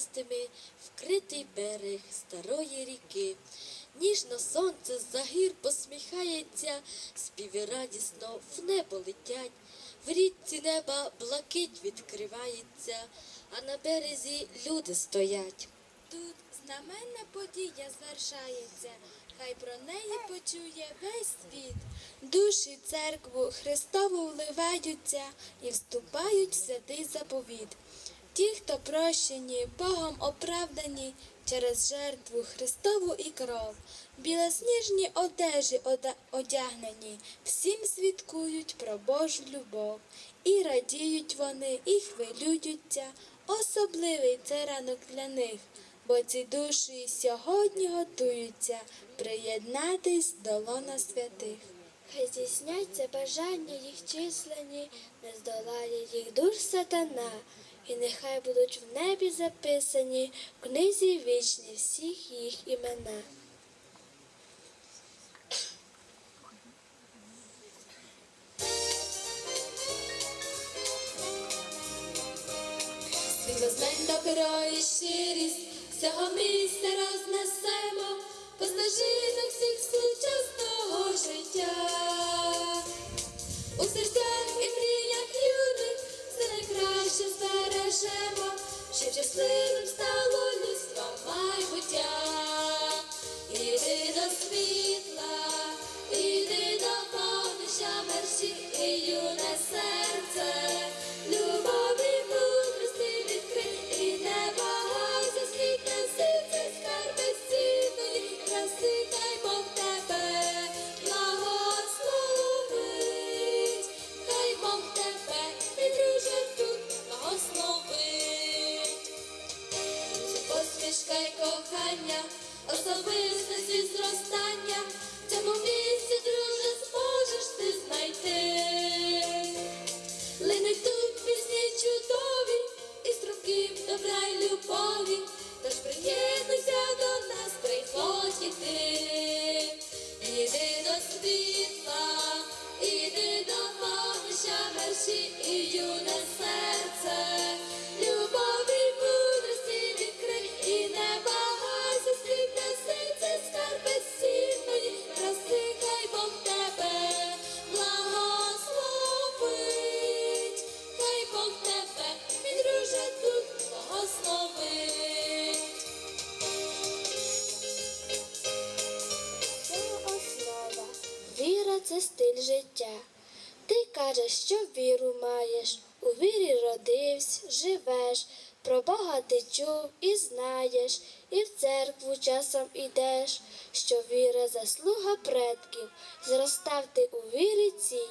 квітами вкритий берег старої ріки. Ніжно сонце з-за гір посміхається, співи радісно в небо летять. В річці неба блакить відкривається, а на березі люди стоять. Тут знаменна подія звершається, хай про неї почує весь світ. Душі церкву Христову вливаються і вступають в святий заповіт. Ті, хто прощені, Богом оправдані через жертву Христову і кров, білосніжні одежі одягнені, всім свідкують про Божу любов. І радіють вони, і хвилюються. Особливий це ранок для них, бо ці душі сьогодні готуються приєднатись до лона святих. Хай здійсняться бажання їх численні, не здолає їх душ сатана, і нехай будуть в небі записані в книзі вічні всіх їх імена. Світло знань добро і щирість, всього місця рознесемо, по стежинах всіх сучасного життя. Збережемо, щоб щасливим стало людство Й кохання, особистості зростання, цьому Ти кажеш, що віру маєш, у вірі родився, живеш, про Бога ти чув і знаєш, і в церкву часом ідеш, що віра заслуга предків, зростав ти у вірі цій.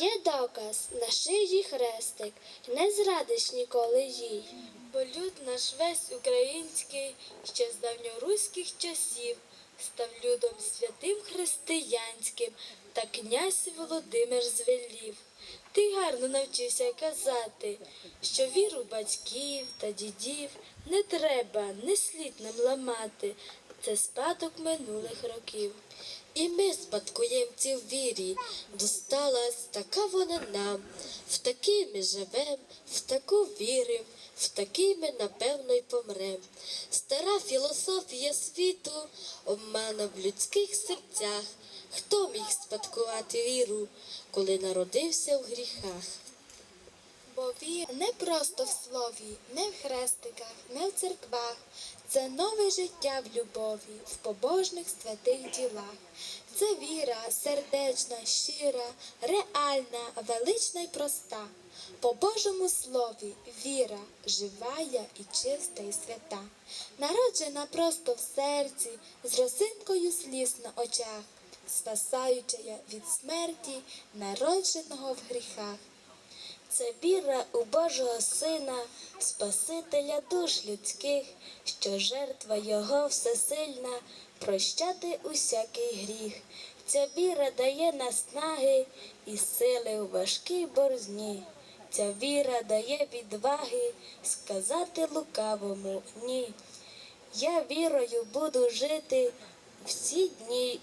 Є доказ на шиї хрестик, не зрадиш ніколи їй. Бо люд наш весь український ще з давньоруських часів став людом святим християнським, та князь Володимир звелів. Ти гарно навчився казати, що віру батьків та дідів не треба, не слід нам ламати. Це спадок минулих років. І ми спадкоємці в вірі, досталась така вона нам, в такій ми живем, в таку вірим, в такий ми, напевно, й помрем. Стара філософія світу обмана в людських серцях. Хто міг спадкувати віру, коли народився в гріхах? Бо віра не просто в слові, не в хрестиках, не в церквах. Це нове життя в любові, в побожних святих ділах. Це віра сердечна, щира, реальна, велична й проста. По Божому слові віра живая і чиста і свята, народжена просто в серці, з росинкою сліз на очах, спасаюча від смерті, народженого в гріхах. Це віра у Божого Сина, Спасителя душ людських, що жертва Його всесильна, прощати усякий гріх. Ця віра дає наснаги і сили у важкій борзні. Ця віра дає відваги сказати лукавому ні. Я вірою буду жити всі дні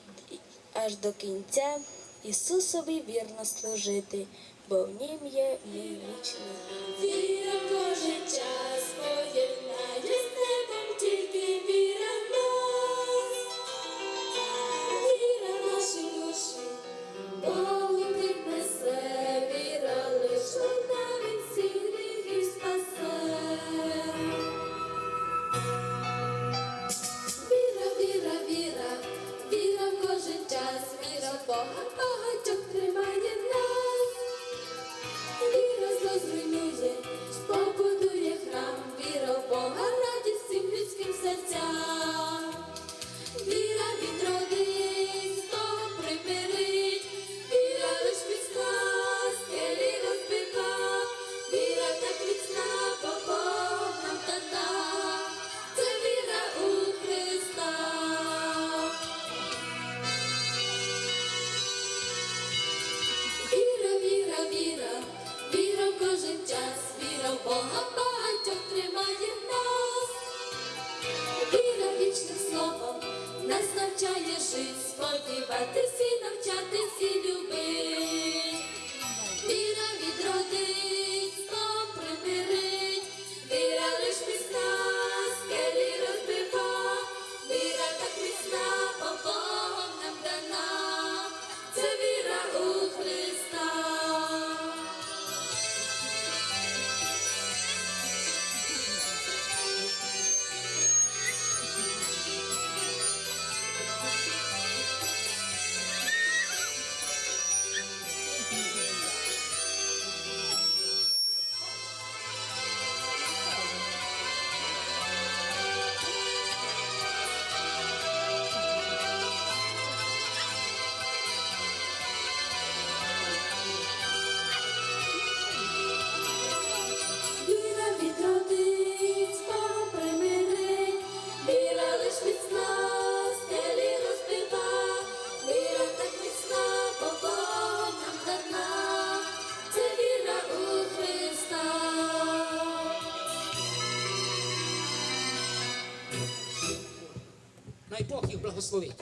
аж до кінця, Ісусові вірно служити, бо в нім є мій вічний. Віра кожен час поєдна. благословить.